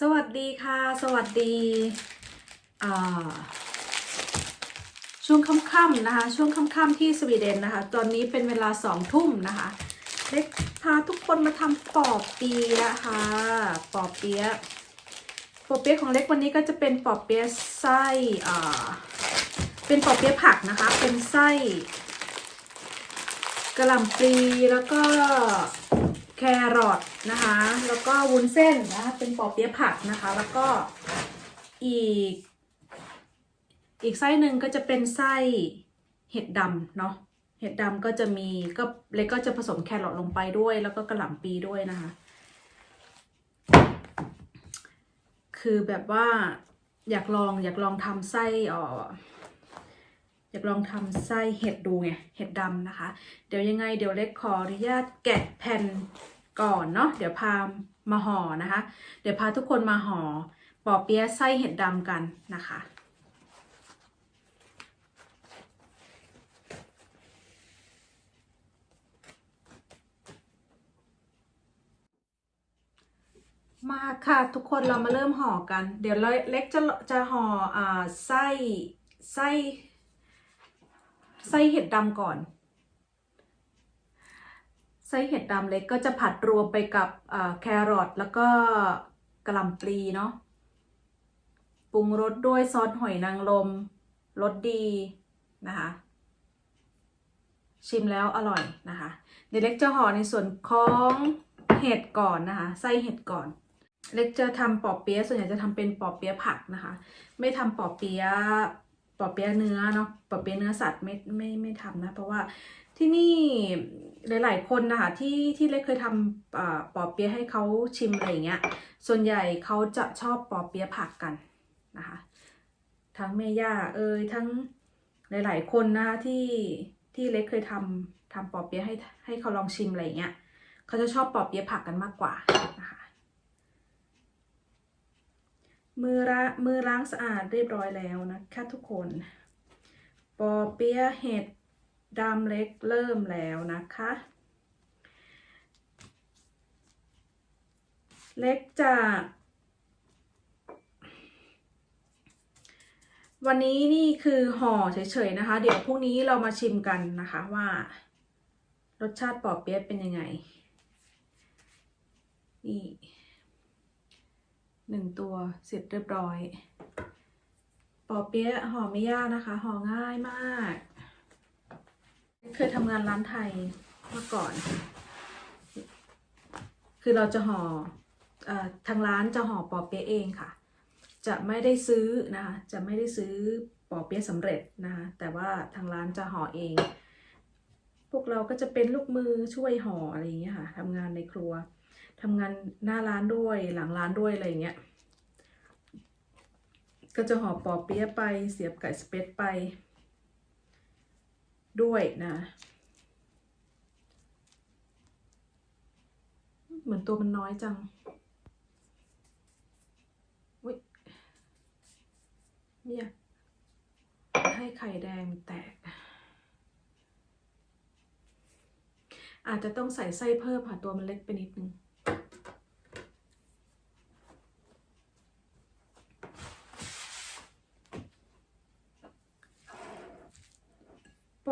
สวัสดีค่ะ สวัสดีช่วงค่ำๆนะคะ ช่วงค่ำๆที่สวีเดนนะคะ ตอนนี้เป็นเวลาสองทุ่มนะคะเล็กพาทุกคนมาทำปอบเปี๊ยะค่ะปอบเปี๊ยะปอบเปี๊ยะของเล็กวันนี้ก็จะเป็นปอบเปี๊ยะไส้อ่เป็นปอบเปี๊ยะผักนะคะ เป็นไส้กระหล่ำปลีแล้วก็ แครอทนะคะ แล้วก็วุ้นเส้นนะคะ เป็นปอเปี๊ยะผักนะคะ แล้วก็อีก อีกไส้หนึ่งก็จะเป็นไส้เห็ดดำเนาะ เห็ดดำก็จะมีก็เล็กก็จะผสมแครอทลงไปด้วย แล้วก็กระหล่ำปีด้วยนะคะ คือแบบว่าอยากลองอยากลองทำไส้เออ อยากลองทำไส้เห็ดดูไงเห็ดดำนะคะ เดี๋ยวยังไงเดี๋ยวเล็กขออนุญาตแกะแผ่นก่อนเนาะเดี๋ยวพามาห่อนะคะ เดี๋ยวพาทุกคนมาห่อปอเปี๊ยะไส้เห็ดดำกันนะคะมาค่ะทุกคนเรามาเริ่มห่อกัน เดี๋ยวเล็กจะจะห่ออ่าไส้ไส้ ไส้เห็ดดำก่อน ไส้เห็ดดำเล็กก็จะผัดรวมไปกับแครอทแล้วก็กระหล่ำปลีเนาะปรุงรสด้วยซอสหอยนางรมรสดีนะคะชิมแล้วอร่อยนะคะ เดี๋ยวเล็กจะห่อในส่วนของเห็ดก่อนนะคะ ไส้เห็ดก่อน เล็กจะทำปอบเปี๊ยะส่วนใหญ่จะทำเป็นปอบเปี๊ยะผักนะคะ ไม่ทำปอบเปี๊ยะ ปอเปี๊ยะเนื้อเนาะปอเปี๊ยะเนื้อสัตว์ไม่ไม่ไม่ทำนะ เพราะว่าที่นี่หลาย ๆ คนนะคะที่ที่เล็กเคยทำปอเปี๊ยะให้เขาชิมอะไรอย่างเงี้ย ส่วนใหญ่เขาจะชอบปอเปี๊ยะผักกันนะคะทั้งแม่ย่าเอ่ยทั้งหลาย ๆ คนนะคะที่ที่เล็กเคยทำทำปอเปี๊ยะให้ให้เขาลองชิมอะไรอย่างเงี้ยเขาจะชอบปอเปี๊ยะผักกันมากกว่านะคะ มือละมือล้างสะอาดเรียบร้อยแล้วนะคะทุกคน ปอเปี๊ยะเห็ดดำเล็กเริ่มแล้วนะคะ เล็กจะวันนี้นี่คือห่อเฉยๆนะคะ เดี๋ยวพรุ่งนี้เรามาชิมกันนะคะว่า รสชาติปอเปี๊ยะเป็นยังไง นี่ หนึ่งตัวเสร็จเรียบร้อยปอเปี๊ยะห่อไม่ยากนะคะห่อง่ายมาก เคยทำงานร้านไทยเมื่อก่อน คือเราจะห่อเอ่อทางร้านจะห่อปอเปี๊ยะเองค่ะ จะไม่ได้ซื้อนะคะจะไม่ได้ซื้อปอเปี๊ยะสำเร็จนะคะแต่ว่าทางร้านจะห่อเอง พวกเราก็จะเป็นลูกมือช่วยห่ออะไรอย่างเงี้ยค่ะทำงานในครัว ทำงานหน้าร้านด้วยหลังร้านด้วยอะไรอย่างเงี้ย ก็จะห่อปอเปี๊ยะไปเสียบไก่สเปซไป ด้วยนะ เหมือนตัวมันน้อยจังอุ๊ยไม่ยให้ไข่แดงแตก อาจจะต้องใส่ไส้เพิ่มค่ะตัวมันเล็กไปนิดนึง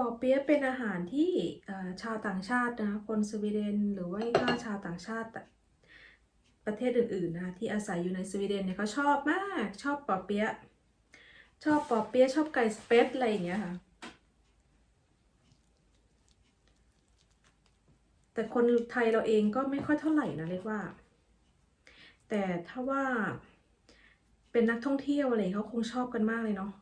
อเปี๊ยะเป็นอาหารที่ชาวต่างชาตินะคนสวีเดนหรือว่าก็ชาวต่างชาติประเทศอื่นๆนะคะที่อาศัยอยู่ในสวีเดนเนี่ยเขาชอบมากชอบปอเปี๊ยะชอบปอเปี๊ยะชอบไก่สเปซอะไรอย่างเงี้ยค่ะ แต่คนไทยเราเองก็ไม่ค่อยเท่าไหร่นะเรียกว่า แต่ถ้าว่าเป็นนักท่องเที่ยวอะไรเขาคงชอบกันมากเลยเนาะ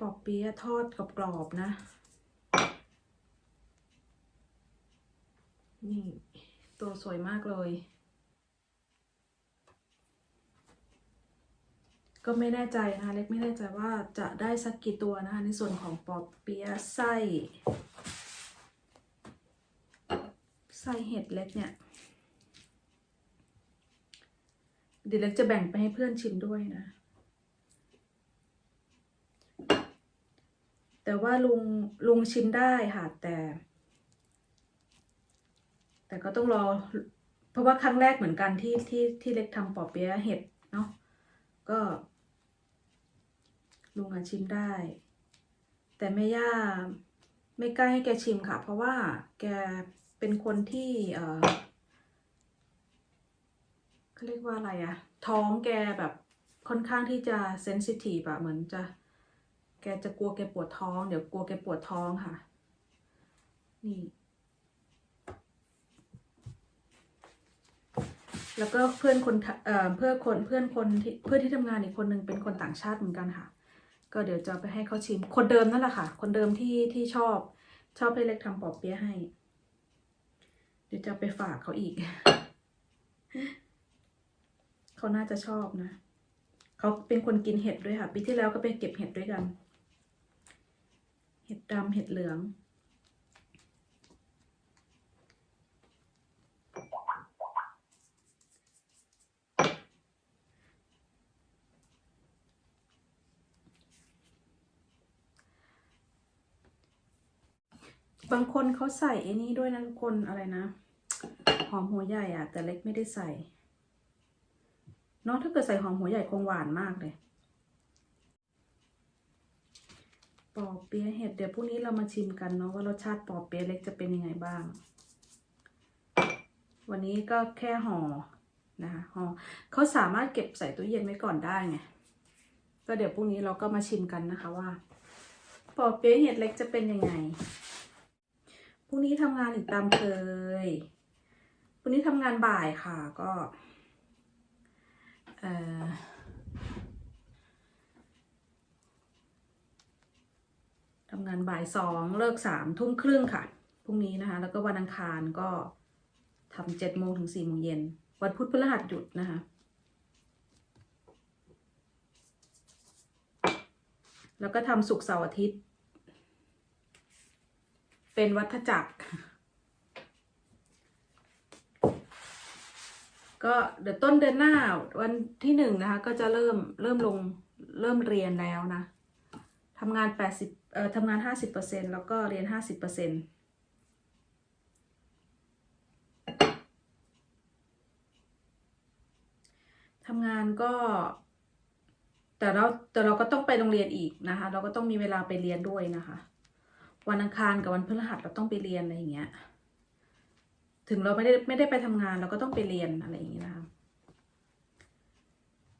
ปอเปี๊ยะทอดกรอบๆนะ นี่ ตัวสวยมากเลย ก็ไม่แน่ใจนะคะ เล็กไม่แน่ใจว่าจะได้สักกี่ตัวนะคะ ในส่วนของปอเปี๊ยะไส้ไส้เห็ดเล็กเนี่ยเดี๋ยวเล็กจะแบ่งไปให้เพื่อนชิมด้วยนะ แต่ว่าลุงลุงชิมได้ค่ะแต่ แต่ก็ต้องรอ เพราะว่าครั้งแรกเหมือนกันที่ที่ที่เล็กทำปอเปี๊ยะเห็ดเนาะก็ ลุงอะชิมได้ แต่แม่ย่าไม่กล้าให้แกชิมค่ะ เพราะว่าแกเป็นคนที่ เออเขาเรียกว่าอะไรอะท้องแกแบบค่อนข้างที่จะเซนซิทีฟอะเหมือนจะ กจะกลัวแกปวดท้อง เดี๋ยวกลัวแกปวดท้องค่ะ นี่ แล้วก็เพื่อนคนเอ่อเพื่อนคนเพื่อนคนที่เพื่อนที่ทำงานอีกคนหนึ่งเป็นคนต่างชาติเหมือนกันค่ะ ก็เดี๋ยวจะไปให้เขาชิม คนเดิมนั่นแหละค่ะ คนเดิมที่ที่ชอบ ชอบให้เล็กทำปอบเปี๊ยะให้ เดี๋ยวจะไปฝากเขาอีก เขาน่าจะชอบนะเขาเป็นคนกินเห็ดด้วยค่ะ ปีที่แล้วก็ไปเก็บเห็ดด้วยกัน เห็ดดำเห็ดเหลือง บางคนเขาใส่ไอ้นี้ด้วยนะทุกคนอะไรนะ หอมหัวใหญ่อะแต่เล็กไม่ได้ใส่เนาะถ้าเกิดใส่หอมหัวใหญ่คงหวานมากเลย ปอเปี๊ยะเห็ดเดี๋ยวพรุ่งนี้เรามาชิมกันเนาะว่ารสชาติปอเปี๊ยะเล็กจะเป็นยังไงบ้าง วันนี้ก็แค่ห่อนะคะห่อเขาสามารถเก็บใส่ตู้เย็นไว้ก่อนได้ไงก็เดี๋ยวพรุ่งนี้เราก็มาชิมกันนะคะว่าปอเปี๊ยะเห็ดเล็กจะเป็นยังไงพรุ่งนี้ทำงานอีกตามเคยพรุ่งนี้ทำงานบ่ายค่ะก็เอ่อ ทำงานบ่ายสองเลิกสามทุ่มครึ่งค่ะพรุ่งนี้นะคะ แล้วก็วันอังคารก็ทำเจ็ดโมงถึงสี่โมงเย็นวันพุธพฤหัสหยุดนะคะแล้วก็ทำศุกร์เสาร์อาทิตย์ เป็นวัฏจักร ก็เดี๋ยวต้นเดือนหน้าวันที่หนึ่งนะคะ ก็จะเริ่มเริ่มลงเริ่มเรียนแล้วนะทำงานแปดสิบ อ่อทำงานห้าสิบเปอร์เซ็นแล้วก็เรียนห้าสิบเปอร์เซ็นทำงานก็ แต่เราแต่เราก็ต้องไปโรงเรียนอีกนะคะ เราก็ต้องมีเวลาไปเรียนด้วยนะคะ วันอังคารกับวันพฤหัสเราต้องไปเรียนอะไรอย่างเงี้ย ถึงเราไม่ได้ไม่ได้ไปทำงานเราก็ต้องไปเรียนอะไรอย่างเงี้ยนะคะ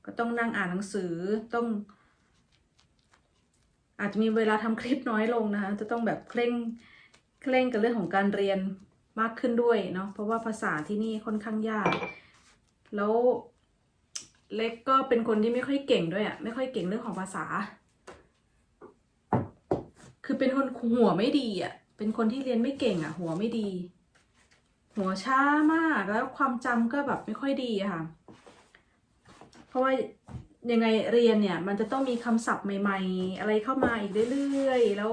ก็ต้องนั่งอ่านหนังสือต้อง อาจจะมีเวลาทำคลิปน้อยลงนะคะ จะต้องแบบเคร่งเคร่งกับเรื่องของการเรียนมากขึ้นด้วยเนาะเพราะว่าภาษาที่นี่ค่อนข้างยาก แล้วเล็กก็เป็นคนที่ไม่ค่อยเก่งด้วยอะ่ะไม่ค่อยเก่งเรื่องของภาษา คือเป็นคนหัวไม่ดีอะ่ะเป็นคนที่เรียนไม่เก่งอะ่ะ หัวไม่ดี หัวช้ามากแล้วความจำก็แบบไม่ค่อยดีอะค่ะ เพราะว่า ยังไงเรียนเนี่ย มันจะต้องมีคำศัพท์ใหม่ ๆ อะไรเข้ามาอีกเรื่อยๆแล้ว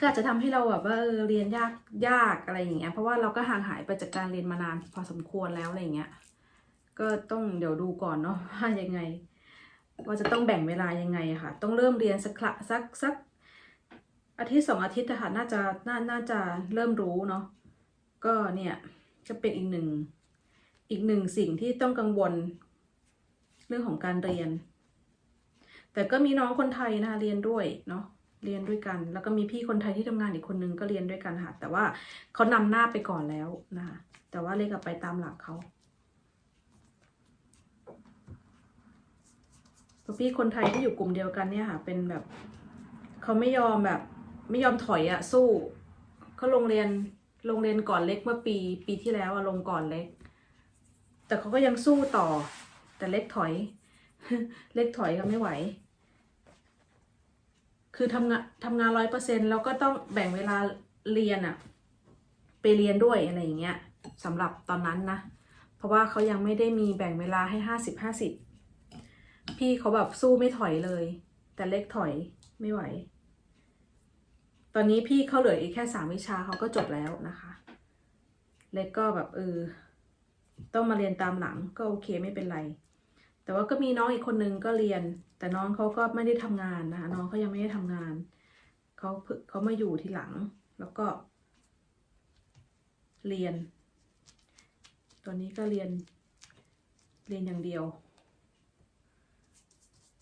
ก็อาจจะทำให้เราแบบว่าเออเรียนยากยากอะไรอย่างเงี้ยเพราะว่าเราก็ห่างหายไปจากการเรียนมานานพอสมควรแล้วอะไรอย่างเงี้ยก็ต้องเดี๋ยวดูก่อนเนาะว่ายังไง ว่าจะต้องแบ่งเวลายังไงค่ะ ต้องเริ่มเรียนสักละสักสักอาทิตย์สองอาทิตย์อะค่ะน่าจะน่าน่าจะเริ่มรู้เนาะก็เนี่ยจะเป็นอีกหนึ่งอีกหนึ่งสิ่งที่ต้องกังวล เรื่องของการเรียน แต่ก็มีน้องคนไทยนะคะเรียนด้วยเนาะเรียนด้วยกัน แล้วก็มีพี่คนไทยที่ทำงานอีกคนนึงก็เรียนด้วยกันค่ะ แต่ว่าเขานำหน้าไปก่อนแล้วนะคะแต่ว่าเล็กกับไปตามหลังเขาพี่คนไทยที่อยู่กลุ่มเดียวกันเนี่ยค่ะ เป็นแบบเขาไม่ยอมแบบ ไม่ยอมถอยอะสู้เขาลงเรียนลงเรียนก่อนเล็กเมื่อปีปีที่แล้วอะลงก่อนเล็ก แต่เขาก็ยังสู้ต่อ แต่เล็กถอย เล็กถอยก็ไม่ไหว คือทำงานทำงานร้อยเปอร์เซ็นแล้วก็ต้องแบ่งเวลาเรียนอะไปเรียนด้วยอะไรอย่างเงี้ยสำหรับตอนนั้นนะ เพราะว่าเขายังไม่ได้มีแบ่งเวลาให้ห้าสิบห้าสิบพี่เขาแบบสู้ไม่ถอยเลย แต่เล็กถอยไม่ไหว ตอนนี้พี่เขาเหลืออีกแค่สามวิชาเขาก็จบแล้วนะคะ เล็กก็แบบเออ ต้องมาเรียนตามหลังก็โอเคไม่เป็นไร แต่ว่าก็มีน้องอีกคนนึงก็เรียน แต่น้องเขาก็ไม่ได้ทำงานนะคะน้องเขายังไม่ได้ทำงานเขาเพิ่เขามาอยู่ทีหลัง แล้วก็ เรียนตอนนี้ก็เรียน เรียนอย่างเดียว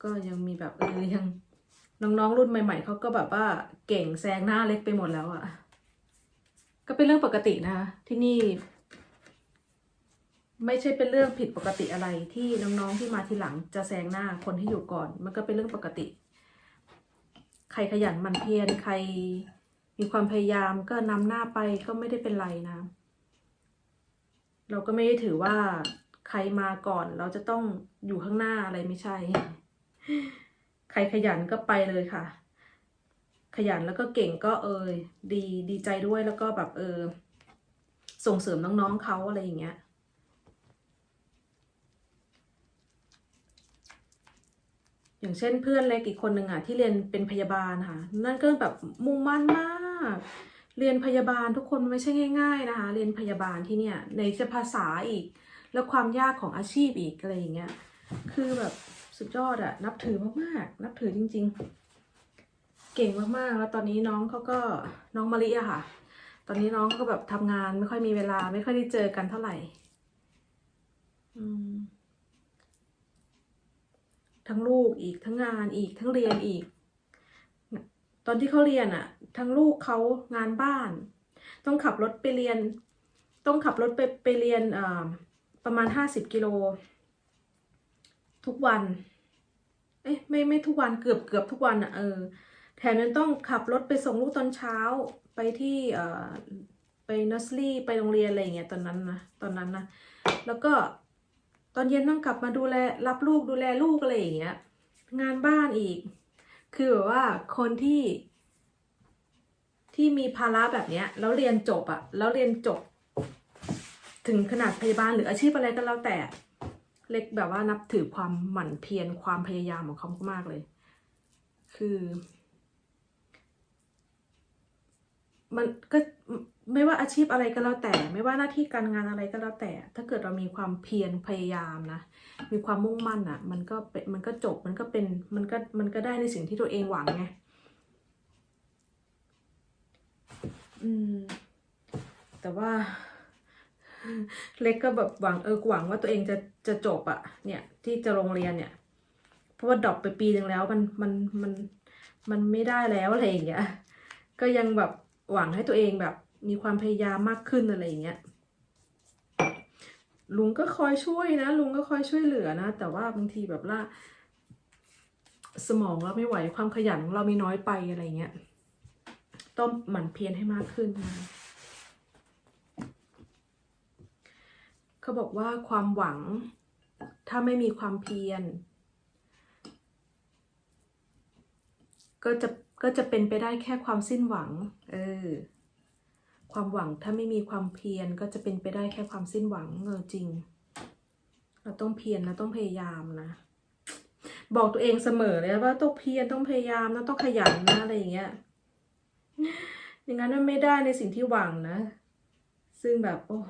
ก็ยังมีแบบเออยังน้องๆรุ่นใหม่ๆเขาก็แบบว่าเก่งแซงหน้าเล็กไปหมดแล้วอะ่ะ ก็เป็นเรื่องปกตินะคะที่นี่ ไม่ใช่เป็นเรื่องผิดปกติอะไรที่น้องๆที่มาทีหลังจะแซงหน้าคนที่อยู่ก่อน มันก็เป็นเรื่องปกติ ใครขยันมันเพียรใครมีความพยายามก็นำหน้าไปก็ไม่ได้เป็นไรนะ เราก็ไม่ได้ถือว่าใครมาก่อนเราจะต้องอยู่ข้างหน้าอะไรไม่ใช่ ใครขยันก็ไปเลยค่ะ ขยันแล้วก็เก่งก็เออดีดีใจด้วยแล้วก็แบบเออ ส่งเสริมน้องๆเขาอะไรอย่างเงี้ย อย่างเช่นเพื่อนเล็กอีกคนหนึ่งอะที่เรียนเป็นพยาบาลค่ะ นั่นก็แบบมุ่งมั่นมาก เรียนพยาบาลทุกคนไม่ใช่ง่าย ๆนะคะ เรียนพยาบาลที่เนี่ยในจะภาษาอีก แล้วความยากของอาชีพอีกอะไรอย่างเงี้ยคือแบบสุดยอดอะนับถือมากๆ นับถือจริง ๆ เก่งมากๆ แล้วตอนนี้น้องเขาก็น้องมะลิอะค่ะ ตอนนี้น้องก็แบบทำงานไม่ค่อยมีเวลาไม่ค่อยได้เจอกันเท่าไหร่ อืม ทั้งลูกอีกทั้งงานอีกทั้งเรียนอีก ตอนที่เขาเรียนอะทั้งลูกเขางานบ้าน ต้องขับรถไปเรียน ต้องขับรถไปไปเรียนประมาณห้าสิบกิโลทุกวัน เอ๊ะไม่ไม่ทุกวันเกือบเกือบทุกวันอะเออ แถมยังต้องขับรถไปส่งลูกตอนเช้าไปที่เอ่อไปนอสลี่ไปโรงเรียนอะไรอย่างเงี้ยตอนนั้นนะตอนนั้นนะแล้วก็ ตอนเย็นต้องกลับมาดูแลรับลูกดูแลลูกอะไรอย่างเงี้ย งานบ้านอีก คือแบบว่าคนที่ ที่มีภาระแบบเนี้ย แล้วเรียนจบอะแล้วเรียนจบ ถึงขนาดพยาบาลหรืออาชีพอะไรก็แล้วแต่ เล็กแบบว่านับถือความหมั่นเพียรความพยายามของเขามากเลย คือ มันก็ ไม่ว่าอาชีพอะไรก็แล้วแต่ ไม่ว่าหน้าที่การงานอะไรก็แล้วแต่ ถ้าเกิดเรามีความเพียรพยายามนะ มีความมุ่งมั่นอะ มันก็เป็นมันก็จบมันก็เป็นมันก็มันก็ได้ในสิ่งที่ตัวเองหวังไงอืม แต่ว่า เล็กก็แบบหวังเออหวังว่าตัวเองจะจะจบอะเนี่ย ที่จะโรงเรียนเนี่ย เพราะว่าดรอปไปปีหนึ่งแล้วมันมันมันมันไม่ได้แล้วอะไรอย่างเงี้ยก็ยังแบบหวังให้ตัวเองแบบ มีความพยายามมากขึ้นอะไรอย่างเงี้ยลุงก็คอยช่วยนะ ลุงก็คอยช่วยเหลือนะ แต่ว่าบางทีแบบว่า สมองเราไม่ไหวความขยันของเรามีน้อยไปอะไรเงี้ยต้องหมั่นเพียรให้มากขึ้นนะเขาบอกว่าความหวัง ถ้าไม่มีความเพียร ก็จะก็จะเป็นไปได้แค่ความสิ้นหวัง เออ ความหวังถ้าไม่มีความเพียรก็จะเป็นไปได้แค่ความสิ้นหวังเออจริง เราต้องเพียรนะต้องพยายามนะ บอกตัวเองเสมอเลยว่าต้องเพียรต้องพยายามนะต้องขยันนะอะไรอย่างเงี้ยอย่างนั้นมันไม่ได้ในสิ่งที่หวังนะ ซึ่งแบบโอ้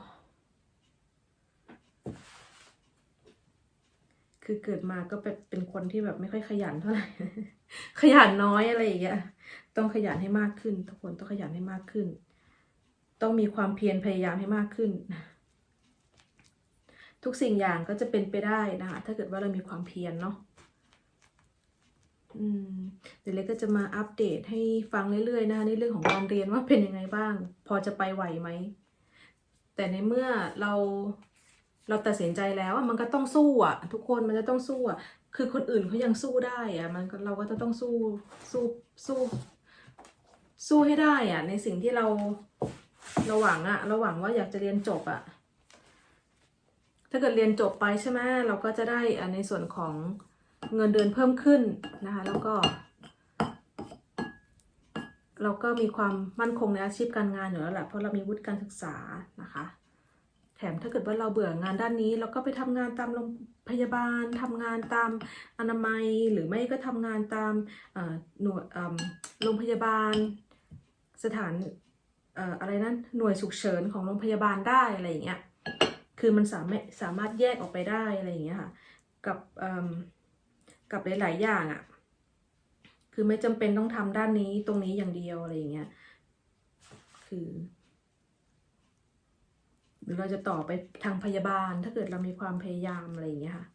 คือเกิดมาก็เป็นเป็นคนที่แบบไม่ค่อยขยันเท่าไหร่ ขยันน้อยอะไรอย่างเงี้ย ต้องขยันให้มากขึ้น ทุกคนต้องขยันให้มากขึ้น ต้องมีความเพียรพยายามให้มากขึ้นทุกสิ่งอย่างก็จะเป็นไปได้นะคะถ้าเกิดว่าเรามีความเพียรเนาะเดี๋ยวเล็กก็จะมาอัปเดตให้ฟังเรื่อยๆนะคะในเรื่องของการเรียนว่าเป็นยังไงบ้าง พอจะไปไหวไหม แต่ในเมื่อเราเราตัดสินใจแล้วมันก็ต้องสู้อะ ทุกคนมันจะต้องสู้อะคือคนอื่นเขายังสู้ได้อะมันเราก็จะต้องสู้สู้สู้ สู้ให้ได้อะในสิ่งที่เรา ราหวังอะราหวังว่าอยากจะเรียนจบอะถ้าเกิดเรียนจบไปใช่ไหมเราก็จะได้อในส่วนของเงินเดือนเพิ่มขึ้นนะคะ แล้วก็ เราก็มีความมั่นคงในอาชีพการงานอยู่แล้วแหละเพราะเรามีวุฒิการศึกษานะคะ แถมถ้าเกิดว่าเราเบื่องานด้านนี้ เราก็ไปทำงานตามโรงพยาบาลทำงานตามอนามัยหรือไม่ก็ทำงานตามหน่วยโรงพยาบาลสถาน อะไรนั้นหน่วยฉุกเฉินของโรงพยาบาลได้อะไรอย่างเงี้ย คือมันสามารถสามารถแยกออกไปได้อะไรอย่างเงี้ยค่ะ กับกับหลาย ๆ อย่างอะ่ะ คือไม่จำเป็นต้องทำด้านนี้ตรงนี้อย่างเดียวอะไรอย่างเงี้ย คือ หรือเราจะต่อไปทางพยาบาล ถ้าเกิดเรามีความพยายามอะไรอย่างเงี้ยค่ะ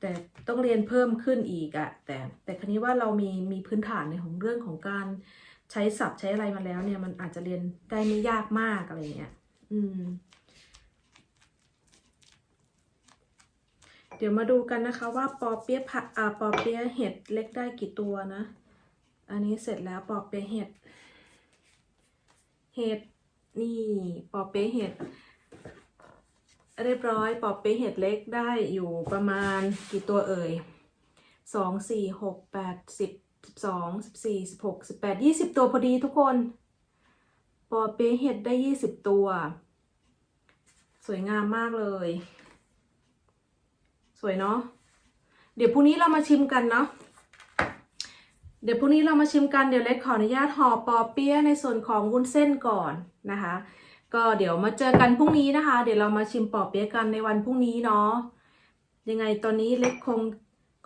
แต่ต้องเรียนเพิ่มขึ้นอีกอะแต่แต่ครั้นี้ว่าเรามีมีพื้นฐานในของเรื่องของการ ใช้ศัพท์ใช้อะไรมาแล้วเนี่ยมันอาจจะเรียนได้ไม่ยากมากอะไรเงี้ย อืม เดี๋ยวมาดูกันนะคะว่าปอเปี๊ยะผัดอ่าปอเปี๊ยะเห็ดเล็กได้กี่ตัวนะ อันนี้เสร็จแล้วปอเปี๊ยะเห็ด เห็ดนี่ปอเปี๊ยะเห็ดเรียบร้อยปอเปี๊ยะเห็ดเล็กได้อยู่ประมาณกี่ตัวเอ่ยสองสี่หกแปดสิบ สิบสองสิบสี่สิบหกสิบแปดยี่สิบตัวพอดีทุกคน ปอเปี๊ยะเห็ดได้ยี่สิบตัว สวยงามมากเลย สวยเนาะ เดี๋ยวพรุ่งนี้เรามาชิมกันเนาะ เดี๋ยวพรุ่งนี้เรามาชิมกัน เดี๋ยวเล็กขออนุญาตห่อปอเปี๊ยะในส่วนของวุ้นเส้นก่อนนะคะ ก็เดี๋ยวมาเจอกันพรุ่งนี้นะคะ เดี๋ยวเรามาชิมปอเปี๊ยะกันในวันพรุ่งนี้เนาะ ยังไงตอนนี้เล็กคง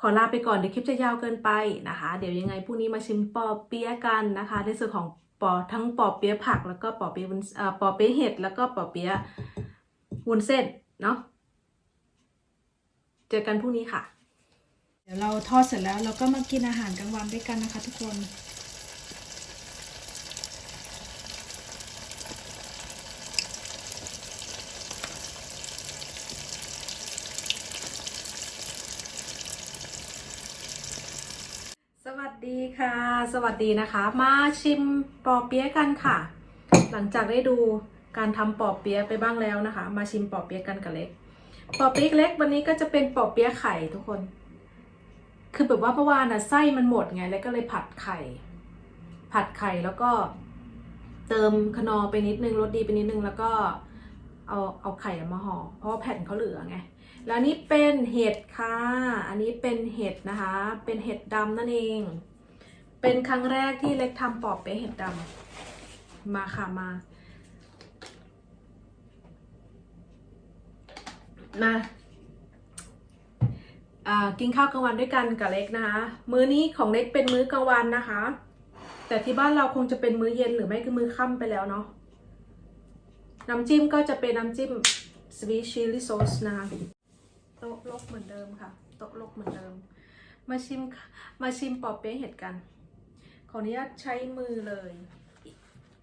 ขอลาไปก่อนเดี๋ยวคลิปจะยาวเกินไปนะคะ เดี๋ยวยังไงพรุ่งนี้มาชิมปอเปี๊ยะกันนะคะ ในส่วนของปอทั้งปอเปี๊ยะผัก แล้วก็ปอเปี๊ยะวุ้นเปอเปี๊ยะเห็ดแล้วก็ปอเปี๊ยะวุ้นเส้นเนาะเจอกันพรุ่งนี้ค่ะ เดี๋ยวเราทอดเสร็จแล้วเราก็มากินอาหารกลางวันด้วยกันนะคะทุกคน สวัสดีค่ะ สวัสดีนะคะ มาชิมปอเปี๊ยะกันค่ะ หลังจากได้ดูการทำปอเปี๊ยะไปบ้างแล้วนะคะ มาชิมปอเปี๊ยะกันกับเล็ก ปอเปี๊ยะเล็กวันนี้ก็จะเป็นปอเปี๊ยะไข่ทุกคน คือแบบว่าเมื่อวานนะไส้มันหมดไงแล้วก็เลยผัดไข่ ผัดไข่แล้วก็เติมคนอไปนิดนึงรสดีไปนิดนึงแล้วก็เอาเอาไข่มาห่อเพราะแผ่นเขาเหลือไง แล้วนี่เป็นเห็ดค่ะ อันนี้เป็นเห็ดนะคะ เป็นเห็ดดำนั่นเอง เป็นครั้งแรกที่เล็กทำปอบเปี๊ยะเห็ดดำมาค่ะมามาอ่ากินข้าวกลางวันด้วยกันกับเล็กนะคะ มื้อนี้ของเล็กเป็นมื้อกลางวันนะคะ แต่ที่บ้านเราคงจะเป็นมื้อเย็นหรือไม่ก็มื้อค่ำไปแล้วเนาะน้ำจิ้มก็จะเป็นน้ำจิ้ม sweet chili sauce นะคะโต๊ะลกเหมือนเดิมค่ะ โต๊ะลกเหมือนเดิม มาชิมมาชิมปอบเปี๊ยะเห็ดกัน ขออนุญาตใช้มือเลย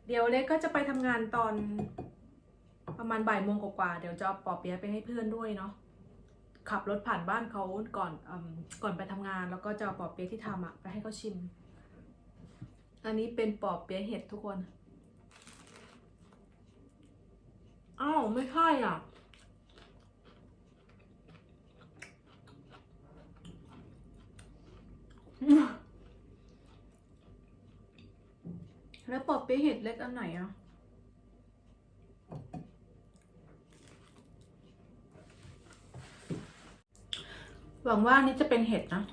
เดี๋ยวเล็กก็จะไปทำงานตอนประมาณบ่ายโมงกว่าๆเดี๋ยวจะเอาปอเปี๊ยะไปให้เพื่อนด้วยเนาะขับรถผ่านบ้านเขาก่อนอก่อนไปทำงาน แล้วก็จะเอาปอเปี๊ยะที่ทำอะไปให้เขาชิม อันนี้เป็นปอเปี๊ยะเห็ดทุกคนอ้าวไม่ใช่อะ แล้วปอเปี๊ยะเห็ดเล็กอันไหนอะหวังว่านนี้จะเป็นเห็ดนะ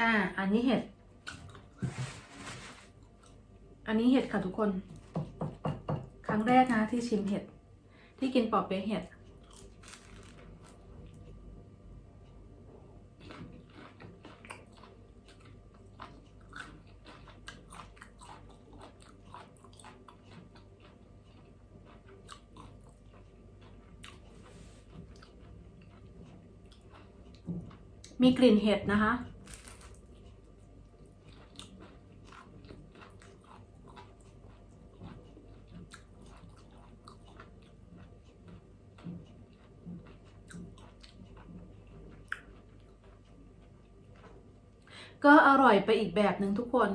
อ่า อันนี้เห็ด อันนี้เห็ดค่ะทุกคน ครั้งแรกนะที่ชิมเห็ด ที่กินปอเปี๊ยะเห็ดมีกลิ่นเห็ดนะคะ ก็อ ร่อยไปอีกแบบหนึ่งทุกคน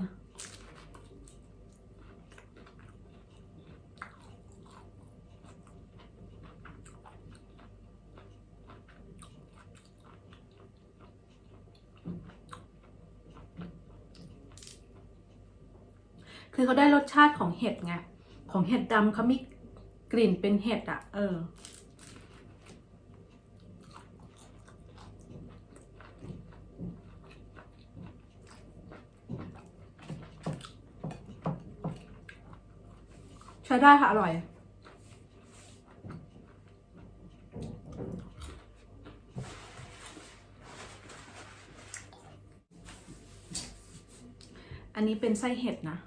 คือเขาได้รสชาติของเห็ดไง ของเห็ดดำเขามีกลิ่นเป็นเห็ดอะ่ะ เออ ใช้ได้ค่ะ อร่อย อันนี้เป็นไส้เห็ดนะ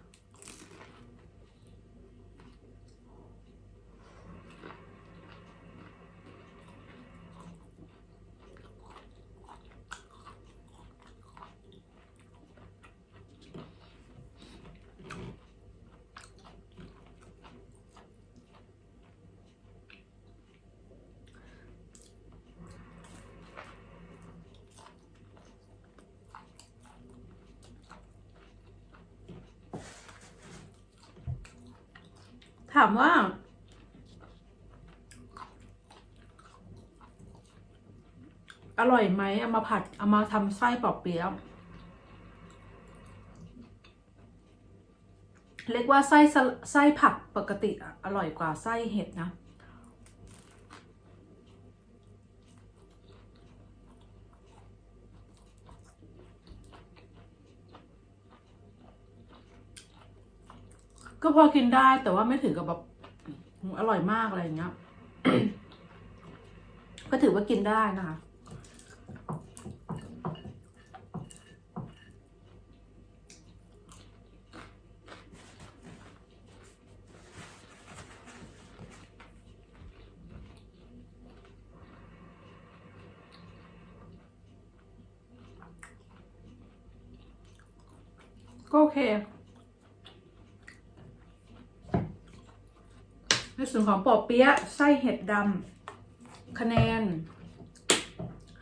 ถามว่า อร่อยไหมเอามาผัด เอามาทำไส้ปอกเปี๊ยะเรียกว่าไส้ไส้ผักปกติอร่อยกว่าไส้เห็ดนะ ก็พอกินได้แต่ว่าไม่ถึงกับแบบอร่อยมากอะไรอย่างเงี้ย ก็ถือว่ากินได้นะคะก็โอเค ใน ส่วนของปอเปี๊ยะไส้เห็ดดำคะแนน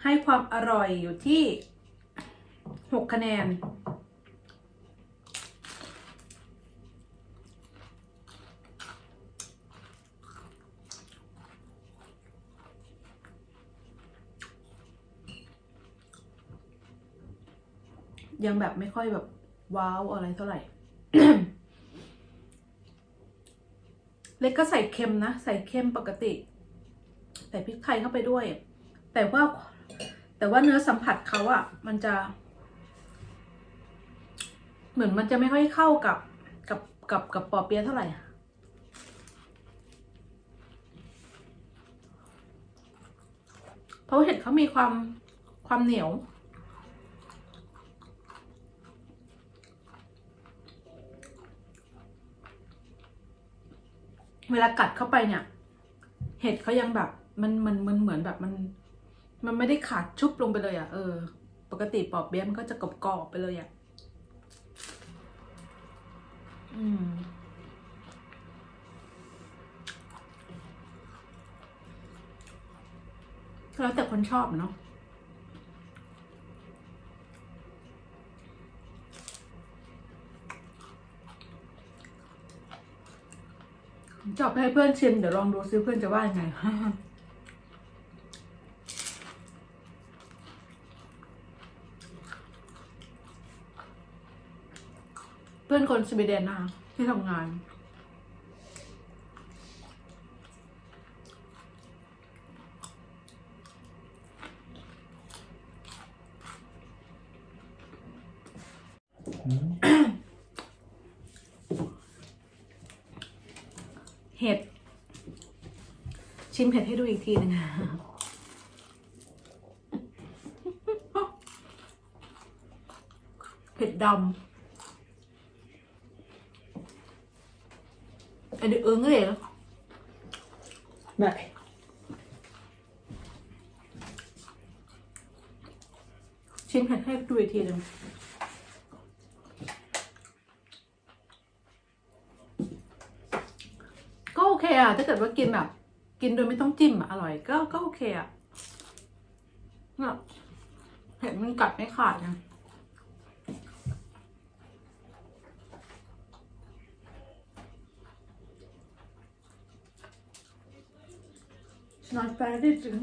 ให้ความอร่อยอยู่ที่หกคะแนน ยังแบบไม่ค่อยแบบว้าวอะไรเท่าไหร่ เล็กก็ใส่เค็มนะ ใส่เค็มปกติ ใส่พริกไทยเข้าไปด้วย แต่ว่า แต่ว่าเนื้อสัมผัสเขาอะมันจะ เหมือนมันจะไม่ค่อยเข้ากับกับกับกับปอเปี๊ยะเท่าไหร่เพราะเห็ดเขามีความความเหนียว เวลากัดเข้าไปเนี่ย เห็ดเขายังแบบมันมันมันเหมือนแบบมัน มันไม่ได้ขาดชุบลงไปเลยอะ่ะเออ ปกติปอบเบี้ยมันก็จะกรอบๆไปเลยอะ่ะอืมแล้วแต่คนชอบเนาะ จอบให้เพื่อนชิมเดี๋ยวลองดูซิเพื่อนจะว่ายังไงเพื่อนคนสวีเดนนะคะที่ทำงาน เห็ด ชิมเห็ดให้ดูอีกทีหนึงเห็ดดำอันนี้เอิงเลยเหรอ Nej. ชิมเห็ดให้ดูอีกทีหนึงก็โอเคอะถ้าเกิดว่ากินแบบ กินโดยไม่ต้องจิ้มอะอร่อย ก็ก็โอเคอะเนี่ยเห็ดมันกัดไม่ขาดนะ Snart färdigt. ห็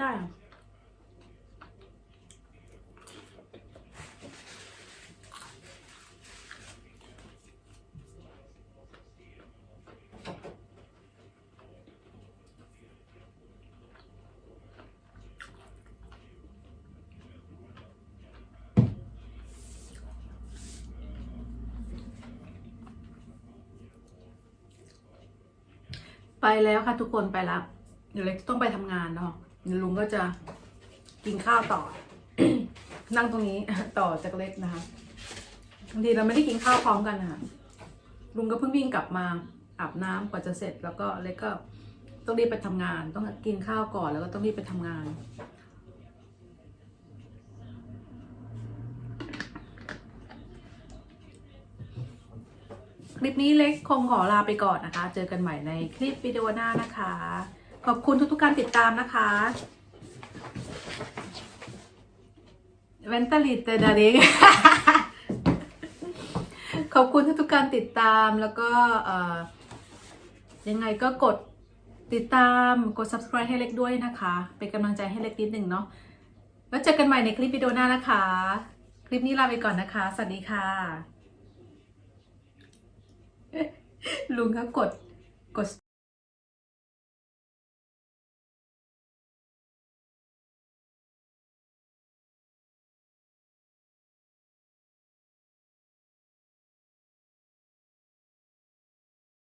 ได้ ไปแล้วค่ะทุกคนไปแล้ว เดี๋ยวเล็ต้องไปทำงานเนาะ ลุงก็จะกินข้าวต่อ นั่งตรงนี้ต่อจากเล็กนะคะบางทีเราไม่ได้กินข้าวพร้อมกันนะคะลุงก็เพิ่งวิ่งกลับมาอาบน้ำกว่าจะเสร็จ แล้วก็เล็กก็ต้องรีบไปทำงาน ต้องกินข้าวก่อนแล้วก็ต้องรีบไปทำงานคลิปนี้เล็กคงขอลาไปก่อนนะคะ เจอกันใหม่ในคลิปวิดีโอหน้านะคะ ขอบคุณทุกๆการติดตามนะคะเวนตาลิตเตดาริขอบคุณทุกๆการติดตามแล้วก็ยังไงก็กดติดตามกด subscribe ให้เล็กด้วยนะคะ เป็นกำลังใจให้เล็กนิดหนึ่งเนาะแล้วเจอกันใหม่ในคลิปวิดีโอหน้านะคะ คลิปนี้ลาไปก่อนนะคะ สวัสดีค่ะ ลุงก็กดกด